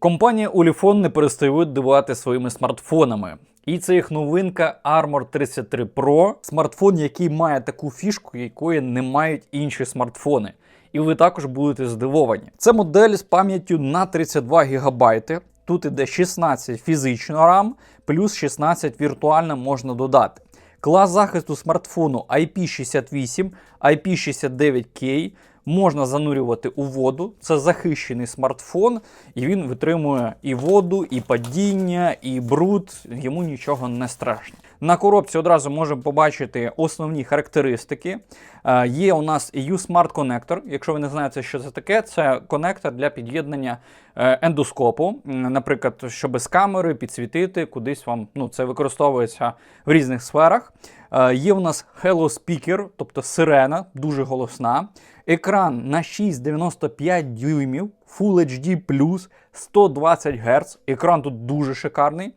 Компанія Ulefone не перестають дивувати своїми смартфонами. І це їх новинка Armor 33 Pro, смартфон, який має таку фішку, якої не мають інші смартфони. І ви також будете здивовані. Це модель з пам'яттю на 32 ГБ. Тут іде 16 фізично RAM, плюс 16 віртуально можна додати. Клас захисту смартфону IP68, IP69K. Можна занурювати у воду. Це захищений смартфон, і він витримує і воду, і падіння, і бруд. Йому нічого не страшно. На коробці одразу можемо побачити основні характеристики. Е, Є у нас EU Smart Connector. Якщо ви не знаєте, що це таке, це конектор для під'єднання е, ендоскопу. Наприклад, щоб з камери підсвітити кудись вам. Ну, це використовується в різних сферах. Е, Є у нас Hello Speaker, тобто сирена, дуже голосна. Екран на 6,95 дюймів, Full HD+, 120 Гц. Екран тут дуже шикарний.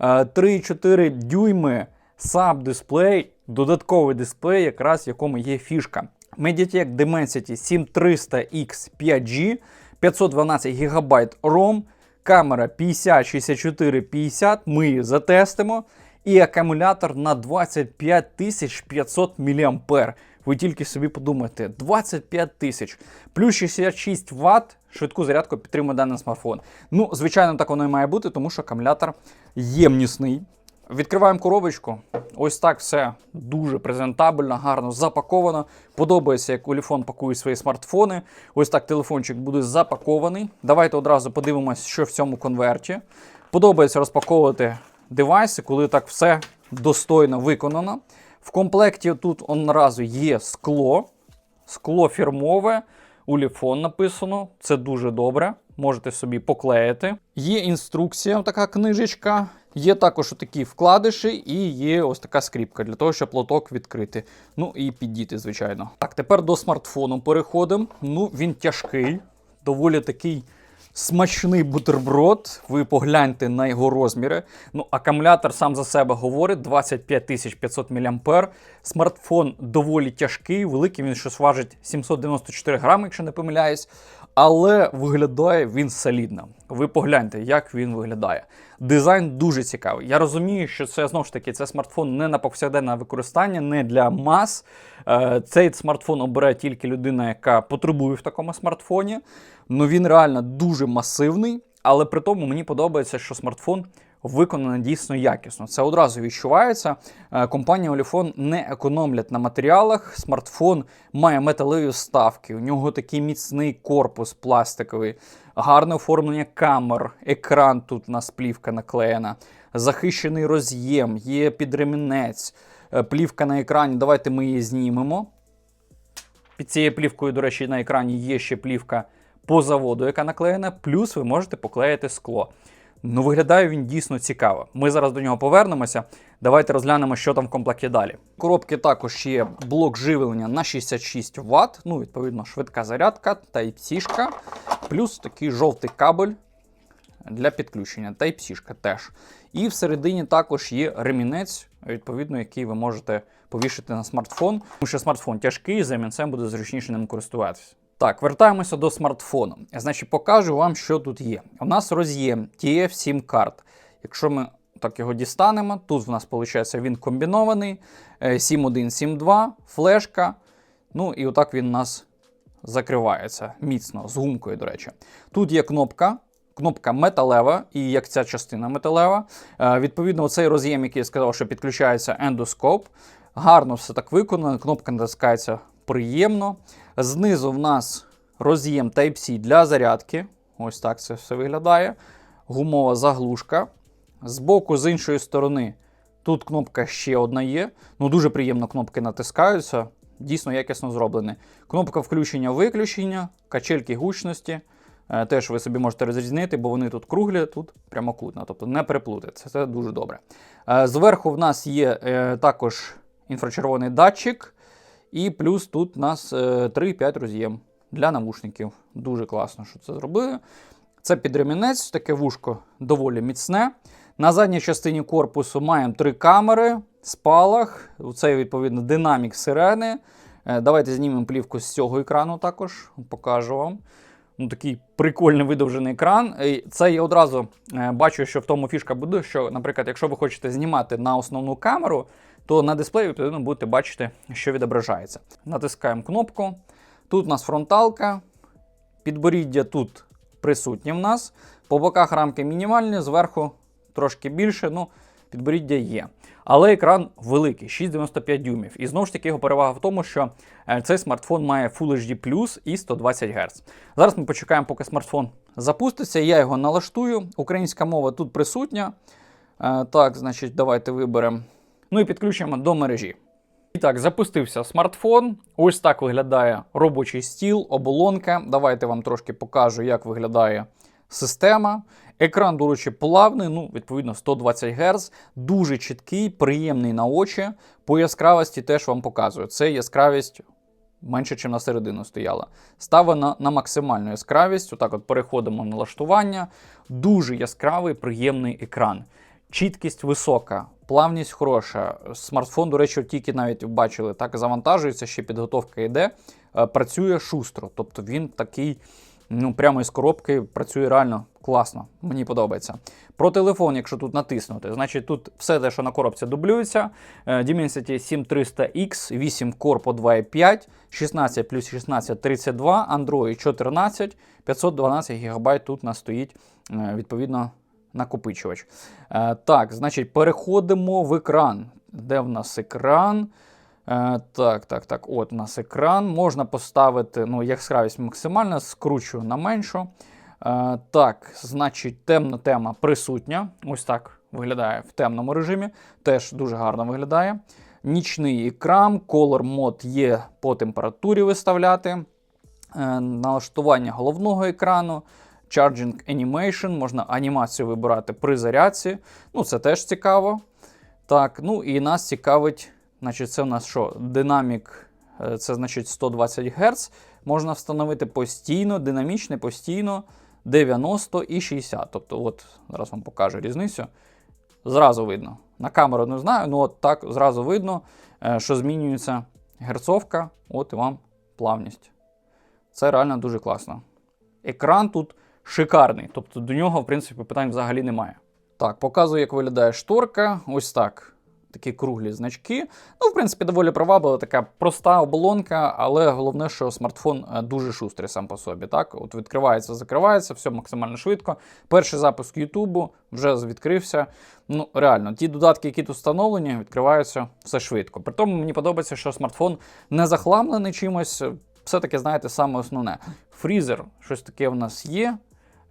Е, 3,4 дюйми саб дисплей, додатковий дисплей, якраз в якому є фішка. Mediatek Dimensity 7300X 5G, 512 ГБ ROM, камера 50 64 50, ми її затестимо. І акумулятор на 25 500 мА. Ви тільки собі подумайте, 25 тисяч плюс 66 Вт швидку зарядку підтримує даний смартфон. Ну, звичайно, так воно і має бути, тому що акумулятор ємнісний. Відкриваємо коробочку. Ось так все дуже презентабельно, гарно запаковано. Подобається, як Уліфон пакує свої смартфони. Ось так телефончик буде запакований. Давайте одразу подивимось, що в цьому конверті. Подобається розпаковувати девайси, коли так все достойно виконано. В комплекті тут одразу є скло, скло фірмове, Уліфон написано. Це дуже добре. Можете собі поклеїти. Є інструкція, така книжечка. Є також такі вкладиші, і є ось така скріпка для того, щоб лоток відкрити. Ну і підійти, звичайно. Так, тепер до смартфону переходимо. Ну, він тяжкий, доволі такий смачний бутерброд. Ви погляньте на його розміри. Ну, акумулятор сам за себе говорить 25 500 мА. Смартфон доволі тяжкий, великий, він щось важить 794 грами, якщо не помиляюсь. Але виглядає він солідно. Ви погляньте, як він виглядає. Дизайн дуже цікавий. Я розумію, що це знову ж таки це смартфон не на повсякденне використання, не для мас. Е, Цей смартфон обере тільки людина, яка потребує в такому смартфоні. Ну він реально дуже масивний, але при тому мені подобається, що смартфон виконаний дійсно якісно. Це одразу відчувається. Е, Компанія Olifon не економлять на матеріалах. Смартфон має металеві вставки, у нього такий міцний корпус пластиковий, гарне оформлення камер, екран тут у нас плівка наклеєна, захищений роз'єм, є підремінець, е, плівка на екрані. Давайте ми її знімемо. Під цією плівкою, до речі, на екрані є ще плівка по заводу, яка наклеєна, плюс ви можете поклеїти скло. Ну, виглядає він дійсно цікаво. Ми зараз до нього повернемося. Давайте розглянемо, що там в комплекті далі. В коробці також є блок живлення на 66 Вт, ну, відповідно, швидка зарядка, Type-C, плюс такий жовтий кабель для підключення, Type-C теж. І всередині також є ремінець, відповідно, який ви можете повішати на смартфон, тому що смартфон тяжкий, з ремінцем буде зручніше ним користуватися. Так, вертаємося до смартфону. Значить, покажу вам, що тут є. У нас роз'єм TF7 карт. Якщо ми так його дістанемо, тут в нас виходить він комбінований. е, 7.1, 7.2, флешка. Ну і отак він у нас закривається міцно, з гумкою, до речі. Тут є кнопка. Кнопка металева, і як ця частина металева. Е, відповідно, оцей роз'єм, який я сказав, що підключається ендоскоп. Гарно все так виконано. Кнопка натискається приємно. Знизу в нас роз'єм Type-C для зарядки. Ось так це все виглядає. Гумова заглушка. Збоку, з іншої сторони, тут кнопка ще одна є. Ну, дуже приємно кнопки натискаються. Дійсно якісно зроблені. Кнопка включення-виключення, качельки гучності. Е, Теж ви собі можете розрізнити, бо вони тут круглі, тут прямокутно, тобто не переплутати. Це, це дуже добре. Е, Зверху в нас є е, також інфрачервоний датчик. І плюс тут у нас е, 3,5 роз'єм для навушників. Дуже класно, що це зробили. Це підремінець, таке вушко доволі міцне. На задній частині корпусу маємо три камери, спалах. Це, відповідно, динамік сирени. Е, Давайте знімемо плівку з цього екрану також, покажу вам. ну, такий прикольний видовжений екран. Це я одразу е, бачу, що в тому фішка буде, що, наприклад, якщо ви хочете знімати на основну камеру, то на дисплеї ви будете бачити, що відображається. Натискаємо кнопку. Тут у нас фронталка, підборіддя тут присутнє в нас. По боках рамки мінімальні, зверху трошки більше, ну, підборіддя є. Але екран великий, 6,95 дюймів. І знову ж таки його перевага в тому, що е, цей смартфон має Full HD і 120 Гц. Зараз ми почекаємо, поки смартфон запуститься. Я його налаштую. Українська мова тут присутня. Е, Так, значить, давайте виберемо. Ну і підключимо до мережі. І так, запустився смартфон. Ось так виглядає робочий стіл, оболонка. Давайте вам трошки покажу, як виглядає система. Екран, до речі, плавний, ну, відповідно, 120 Гц, дуже чіткий, приємний на очі. По яскравості теж вам показую. Це яскравість менше, ніж на середину стояла. Ставимо на, на максимальну яскравість. Отак от переходимо на налаштування. Дуже яскравий, приємний екран. Чіткість висока, плавність хороша. Смартфон, до речі, тільки навіть бачили, так завантажується, ще підготовка йде. Е, Працює шустро, тобто він такий, ну прямо із коробки працює реально класно. Мені подобається. Про телефон, якщо тут натиснути, значить тут все те, що на коробці дублюється. Е, Dimensity 7300X, 8 Core по 2,5, 16 плюс 16 32, Android 14, 512 ГБ тут у нас стоїть е, відповідно накопичувач. Е, так, значить, переходимо в екран. Де в нас екран? Е, так, так, так. От у нас екран. Можна поставити ну, яскравість максимальна, скручую на меншу. Е, так, значить, темна тема присутня. Ось так виглядає в темному режимі. Теж дуже гарно виглядає. Нічний екран, Color Mode є по температурі виставляти. Налаштування головного екрану. Charging Animation, можна анімацію вибирати при зарядці. Ну, це теж цікаво. Так, ну і нас цікавить, значить, це у нас що? Динамік, е, це значить 120 Гц. Можна встановити постійно, динамічне, постійно 90 і 60. Тобто, от зараз вам покажу різницю. Зразу видно. На камеру не знаю, ну от так зразу видно, е, що змінюється герцовка, от і вам плавність. Це реально дуже класно. Екран тут шикарний, тобто до нього, в принципі, питань взагалі немає. Так, показую, як виглядає шторка. Ось так. Такі круглі значки. Ну, в принципі, доволі приваблива, така проста оболонка, але головне, що смартфон е, дуже шустрий сам по собі. Так, от відкривається, закривається, все максимально швидко. Перший запуск Ютубу вже відкрився. Ну, реально, ті додатки, які тут встановлені, відкриваються все швидко. При тому мені подобається, що смартфон не захламлений чимось. Все-таки, знаєте, саме основне. Фрізер, щось таке в нас є.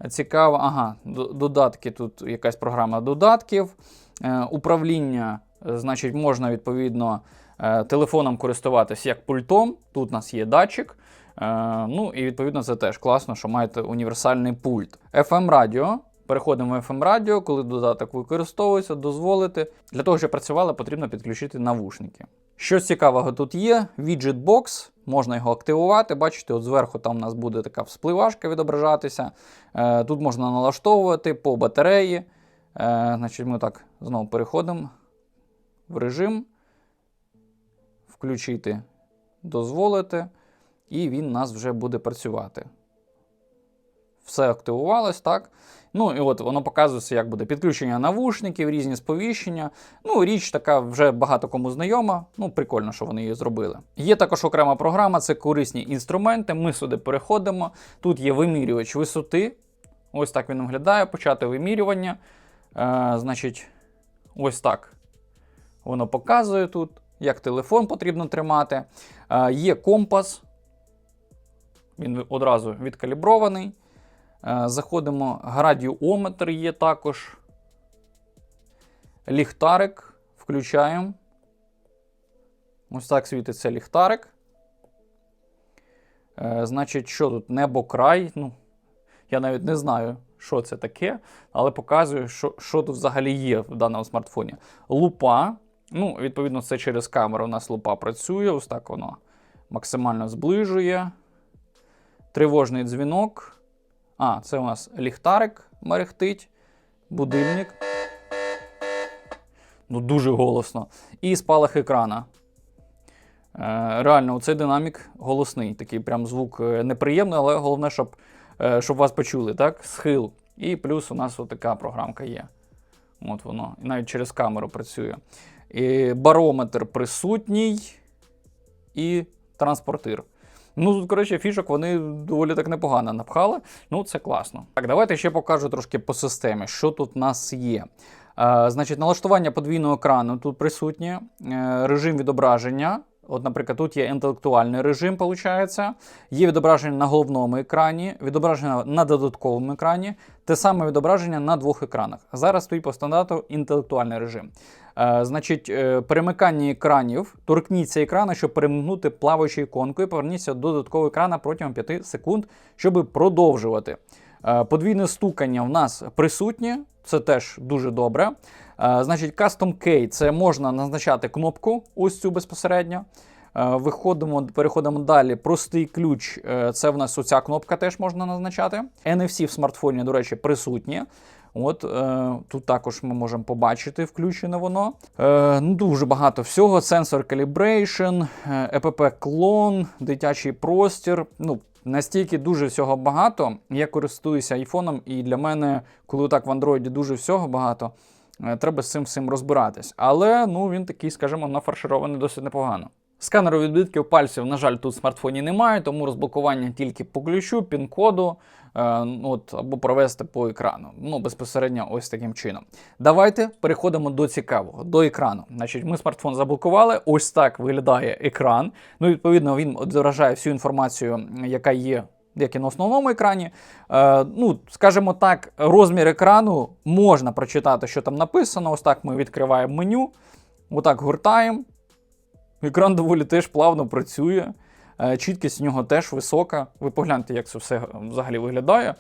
Цікаво, ага, додатки, тут якась програма додатків. Е, управління, значить, можна відповідно е, телефоном користуватися як пультом. Тут у нас є датчик. Е, ну і відповідно це теж класно, що маєте універсальний пульт. FM радіо. Переходимо в FM радіо, коли додаток використовується, дозволити. Для того, щоб працювало, потрібно підключити навушники. Що цікавого тут є, Widget Box, можна його активувати. Бачите, от зверху там у нас буде така вспливашка відображатися. Е, тут можна налаштовувати по батареї. Е, значить, Ми так знову переходимо в режим. Включити, дозволити, і він у нас вже буде працювати. Все активувалось, так? Ну і от воно показується, як буде підключення навушників, різні сповіщення. Ну, річ така вже багато кому знайома. Ну, прикольно, що вони її зробили. Є також окрема програма, це корисні інструменти. Ми сюди переходимо. Тут є вимірювач висоти. Ось так він виглядає. Почати вимірювання. Е, значить, ось так воно показує тут, як телефон потрібно тримати. Е, є компас. Він одразу відкалібрований. Е, Заходимо, градіометр є також. Ліхтарик включаємо. Ось так світиться ліхтарик. Е, Значить, що тут? Небо край. Ну, я навіть не знаю, що це таке, але показую, що, що тут взагалі є в даному смартфоні. Лупа. Ну, відповідно, це через камеру у нас лупа працює. Ось так воно максимально зближує. Тривожний дзвінок. А, це у нас ліхтарик мерехтить, будильник. Ну, дуже голосно. І спалах екрана. Е, реально, цей динамік голосний. Такий прям звук е, неприємний, але головне, щоб е, щоб вас почули, так? Схил. І плюс у нас отака програмка є. От воно. І навіть через камеру працює. І барометр присутній і транспортир. Ну, тут, коротше, фішок вони доволі так непогано напхали. Ну, це класно. Так, давайте ще покажу трошки по системі, що тут у нас є. Е, значить, налаштування подвійного екрану тут присутнє, е, режим відображення. От, наприклад, тут є інтелектуальний режим, виходить. Є відображення на головному екрані, відображення на додатковому екрані, те саме відображення на двох екранах. Зараз стоїть по стандарту інтелектуальний режим. Е, значить, е, перемикання екранів. Торкніться екрану, щоб перемигнути плаваючою іконкою. Поверніться до додаткового екрана протягом 5 секунд, щоб продовжувати. Е, Подвійне стукання в нас присутнє, це теж дуже добре. Е, Значить, Custom Key це можна назначати кнопку, ось цю безпосередньо. Е, Виходимо, переходимо далі. Простий ключ це в нас оця кнопка теж можна назначати. NFC в смартфоні, до речі, присутнє. От е, тут також ми можемо побачити, включене воно. Е, ну, дуже багато всього. Sensor Calibration, е, EPP клон, дитячий простір. Ну, настільки дуже всього багато. Я користуюся айфоном, і для мене, коли так в Андроїді дуже всього багато, е, треба з цим всім розбиратись. Але ну, він такий, скажімо, нафарширований досить непогано. Сканеру відбитків пальців, на жаль, тут в смартфоні немає, тому розблокування тільки по ключу, пін-коду е, ну, от, або провести по екрану. Ну, безпосередньо ось таким чином. Давайте переходимо до цікавого, до екрану. Значить, ми смартфон заблокували. Ось так виглядає екран. Ну, відповідно, він відображає всю інформацію, яка є. Як і на основному екрані. Е, ну, скажімо так, розмір екрану можна прочитати, що там написано. Ось так ми відкриваємо меню, отак гуртаємо. Екран доволі теж плавно працює. Е, Чіткість в нього теж висока. Ви погляньте, як це все взагалі виглядає.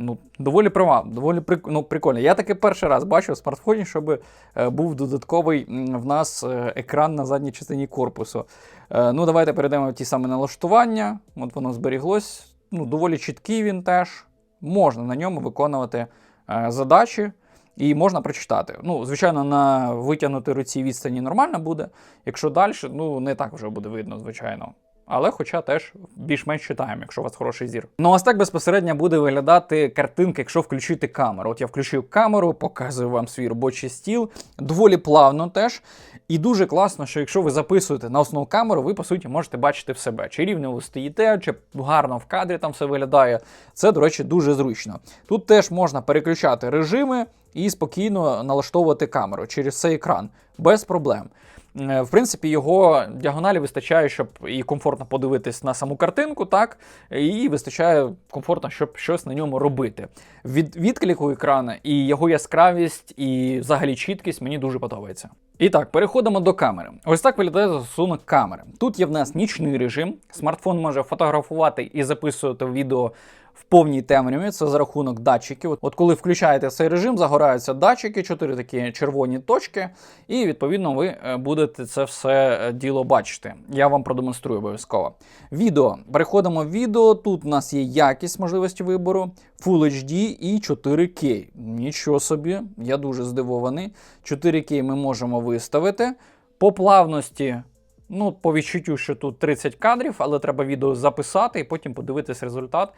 Ну, доволі права, доволі прик... ну, прикольно. Я таки перший раз бачив в смартфоні, щоб е, був додатковий в нас е, екран на задній частині корпусу. Е, ну, давайте перейдемо в ті самі налаштування. От воно зберіглось. Ну, доволі чіткий він теж. Можна на ньому виконувати е, задачі. І можна прочитати. Ну, звичайно, на витягнутій руці відстані нормально буде. Якщо далі, ну не так вже буде видно, звичайно. Але хоча теж більш-менш читаємо, якщо у вас хороший зір. Ну ось так безпосередньо буде виглядати картинка, якщо включити камеру. От я включив камеру, показую вам свій робочий стіл. Доволі плавно теж. І дуже класно, що якщо ви записуєте на основну камеру, ви по суті можете бачити в себе, чи рівно ви стоїте, чи гарно в кадрі там все виглядає. Це, до речі, дуже зручно. Тут теж можна переключати режими і спокійно налаштовувати камеру через цей екран без проблем. Е, В принципі, його діагоналі вистачає, щоб і комфортно подивитись на саму картинку, так, і вистачає комфортно, щоб щось на ньому робити. Від відклику екрана і його яскравість, і взагалі чіткість мені дуже подобається. І так, переходимо до камери. Ось так виглядає застосунок камери. Тут є в нас нічний режим. Смартфон може фотографувати і записувати відео в повній темряві. Це за рахунок датчиків. От коли включаєте цей режим, загораються датчики, чотири такі червоні точки, і відповідно ви е, будете це все е, діло бачити. Я вам продемонструю обов'язково. Відео. Переходимо в відео. Тут у нас є якість можливості вибору, Full HD і 4K. Нічого собі, я дуже здивований. 4K ми можемо виставити. По плавності Ну, по відчуттю, що тут 30 кадрів, але треба відео записати і потім подивитись результат,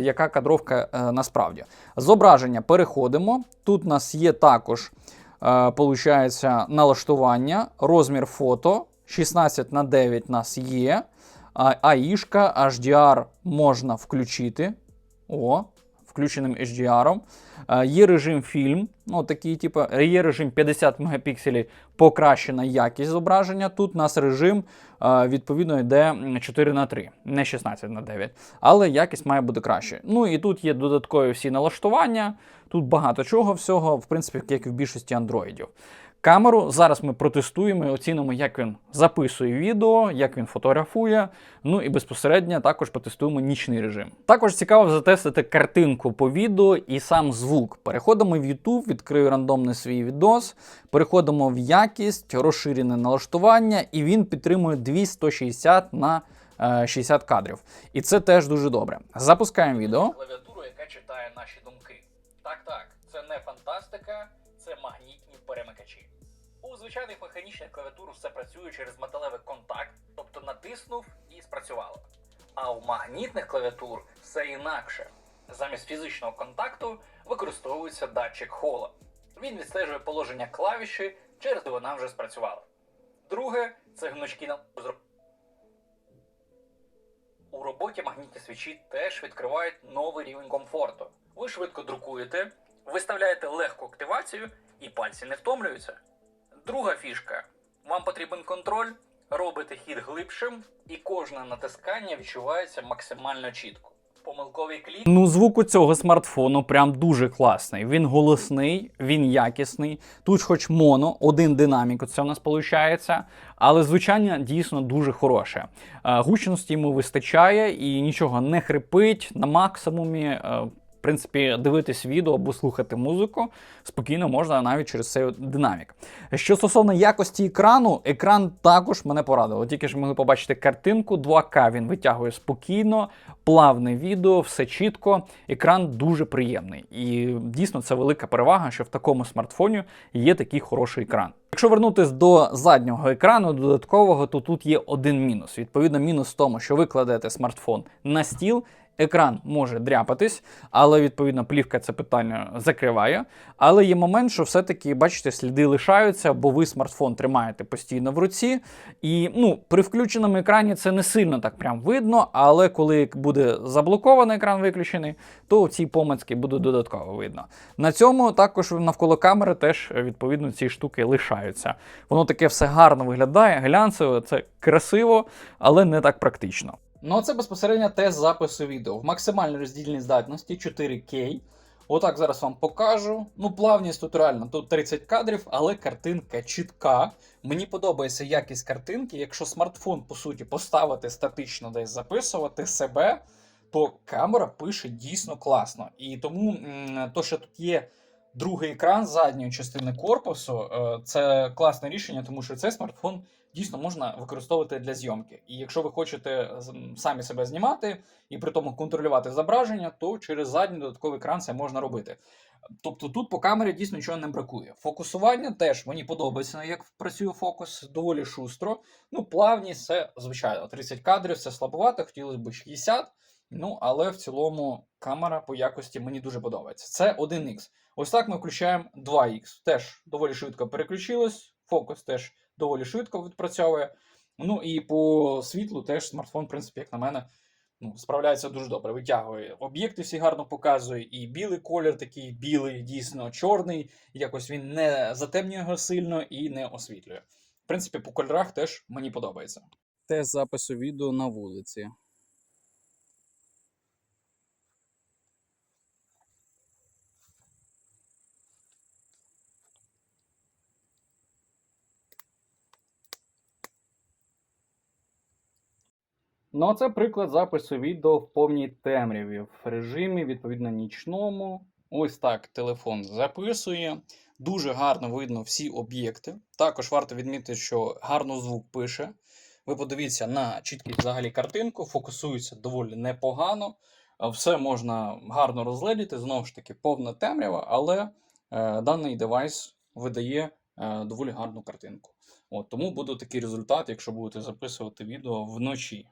яка кадровка е, насправді. Зображення переходимо. Тут у нас є також е, получається, налаштування, розмір фото 16 на 9 у нас є. АІшка, HDR можна включити. О, включеним HDR. Е, Є режим фільм, ну такий, типу, є режим 50 мегапікселів, покращена якість зображення. Тут у нас режим е, відповідно йде 4 на 3, не 16 на 9. Але якість має бути краще. Ну і тут є додаткові всі налаштування. Тут багато чого всього, в принципі, як і в більшості андроїдів. Камеру зараз ми протестуємо і оцінимо, як він записує відео, як він фотографує. Ну і безпосередньо також потестуємо нічний режим. Також цікаво затестити картинку по відео і сам звук. Переходимо в YouTube, відкрию рандомний свій відос, переходимо в якість, розширене налаштування, і він підтримує 2160 на е, 60 кадрів. І це теж дуже добре. Запускаємо відео. Клавіатуру, яка читає наші думки. Так, так, це не фантастика, це магнітні перемикачі. Звичайних механічних клавіатур все працює через металевий контакт, тобто натиснув і спрацювало. А у магнітних клавіатур все інакше. замість фізичного контакту використовується датчик хола. Він відстежує положення клавіші, через де вона вже спрацювала. Друге це гнучки на у роботі магнітні свічі теж відкривають новий рівень комфорту. Ви швидко друкуєте, виставляєте легку активацію і пальці не втомлюються. Друга фішка. Вам потрібен контроль, робите хід глибшим, і кожне натискання відчувається максимально чітко. Помилковий клік. Ну, звук у цього смартфону прям дуже класний. Він голосний, він якісний. Тут, хоч моно, один динамік, це у нас виходить, але звучання дійсно дуже хороше. Е, Гучності йому вистачає і нічого не хрипить на максимумі. В принципі, дивитись відео або слухати музику спокійно можна навіть через цей динамік. Що стосовно якості екрану, екран також мене порадив. Тільки ж могли побачити картинку 2К. Він витягує спокійно, плавне відео, все чітко. Екран дуже приємний. І дійсно це велика перевага, що в такому смартфоні є такий хороший екран. Якщо вернутись до заднього екрану, додаткового, то тут є один мінус. Відповідно, мінус в тому, що ви кладете смартфон на стіл. Екран може дряпатись, але відповідно плівка це питання закриває. Але є момент, що все-таки, бачите, сліди лишаються, бо ви смартфон тримаєте постійно в руці. І ну, при включеному екрані це не сильно так прям видно, але коли буде заблокований екран виключений, то ці помацки буде додатково видно. На цьому також навколо камери теж відповідно ці штуки лишаються. Воно таке все гарно виглядає, глянцево, це красиво, але не так практично. Ну, це безпосередньо тест запису відео в максимальній роздільній здатності 4К. Отак зараз вам покажу. Ну, плавність тут реально, тут 30 кадрів, але картинка чітка. Мені подобається якість картинки. Якщо смартфон, по суті, поставити статично десь записувати себе, то камера пише дійсно класно. І тому то, що тут є другий екран задньої частини корпусу, е, це класне рішення, тому що цей смартфон дійсно можна використовувати для зйомки. І якщо ви хочете самі себе знімати і при тому контролювати зображення, то через задній додатковий екран це можна робити. Тобто тут по камері дійсно нічого не бракує. Фокусування теж мені подобається, як працює фокус, доволі шустро. Ну, плавність це звичайно 30 кадрів, це слабовато, хотілося б 60. Ну, але в цілому камера по якості мені дуже подобається. Це 1х. Ось так ми включаємо 2х. Теж доволі швидко переключилось. Фокус теж доволі швидко відпрацьовує. Ну і по світлу теж смартфон, в принципі, як на мене, ну, справляється дуже добре. Витягує об'єкти всі гарно показує, і білий колір такий білий, дійсно чорний. Якось він не затемнює його сильно і не освітлює. В принципі, по кольорах теж мені подобається. Тест запису відео на вулиці. Ну, а це приклад запису відео в повній темряві, в режимі, відповідно, нічному. Ось так телефон записує. Дуже гарно видно всі об'єкти. Також варто відмітити, що гарно звук пише. Ви подивіться на чіткість взагалі картинку, фокусується доволі непогано. Все можна гарно розгледіти, знову ж таки, повна темрява, але е, даний девайс видає е, доволі гарну картинку. От, тому буде такий результат, якщо будете записувати відео вночі.